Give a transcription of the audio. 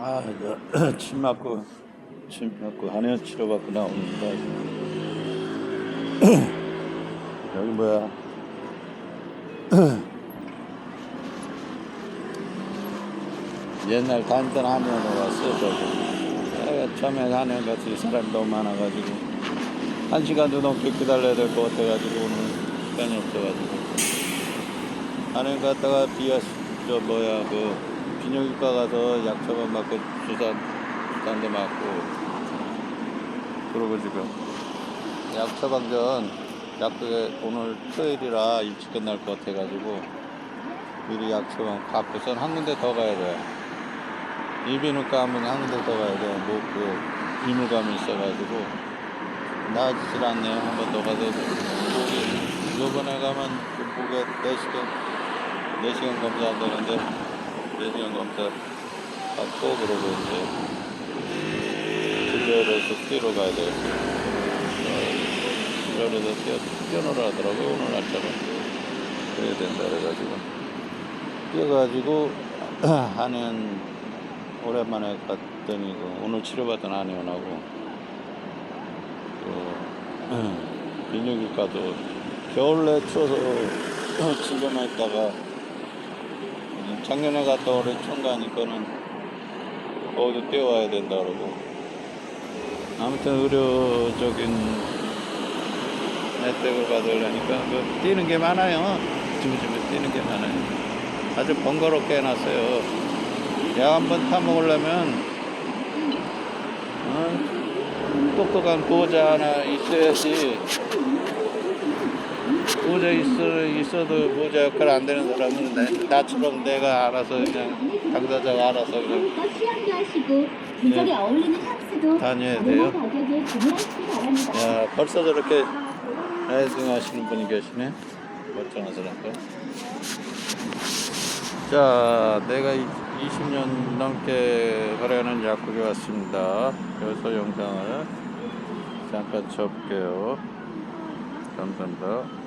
아, 저, 침 맞고, 침 맞고, 한해 치료받고 나옵니다. 여기 뭐야? 옛날 다니던 한의원에 왔어, 저기. 처음에 한의원 때 사람이 너무 많아가지고, 한 시간도 넘게 기다려야 될 것 같아가지고, 오늘 시간이 없어가지고. 한의원 갔다가 비어, 저 뭐야, 그, 비뇨기과 가서 약 처방 받고, 주사, 주사한대 맞고, 그러고 지금, 약 처방 전, 약국에 오늘 토요일이라 일찍 끝날 것 같아가지고, 미리 약 처방 받고선 한 군데 더 가야 돼. 이비인후과 하면 한 군데 더 가야 돼. 뭐, 그, 이물감이 있어가지고, 나아지질 않네요. 한 번 더 가서, 목이, 요번에 가면 그 목에 4시간, 4시간 검사한다는데, 4시간 검사 받고, 그러고 이제, 진료를해서 뛰러 가야 되겠어요. 진료를 해서 뛰어, 뛰어노라 하더라고요. 오늘 날짜가. 그래야 된다 그래가지고. 뛰어가지고, 하는, 오랜만에 갔더니 그 오늘 치료받던 한의원하고 그 비뇨기과도 겨울에 추워서 진료했다가 작년에 갔다 올해 총 가니까는 거기도 뛰어와야 된다 그러고. 아무튼 의료적인 혜택을 받으려니까 그 뛰는 게 많아요. 주무주무 뛰는 게 많아요. 아주 번거롭게 해놨어요. 약 한 번 타먹으려면 어? 똑똑한 보호자 하나 있어야지 있어, 있어도 보호자 역할 안 되는 사람은 내, 나처럼 내가 알아서 그냥 당사자가 알아서 그냥 시험도 하시고 계절에 어울리는 향수도 다녀야 돼요. 가격에 구매하시기 바랍니다. 야 벌써 저렇게 라이딩 하시는 분이 계시네. 멀쩡한 사람들. 자 내가 20년 넘게 거래하는 약국에 왔습니다. 여기서 영상을 잠깐 접게요. 감사합니다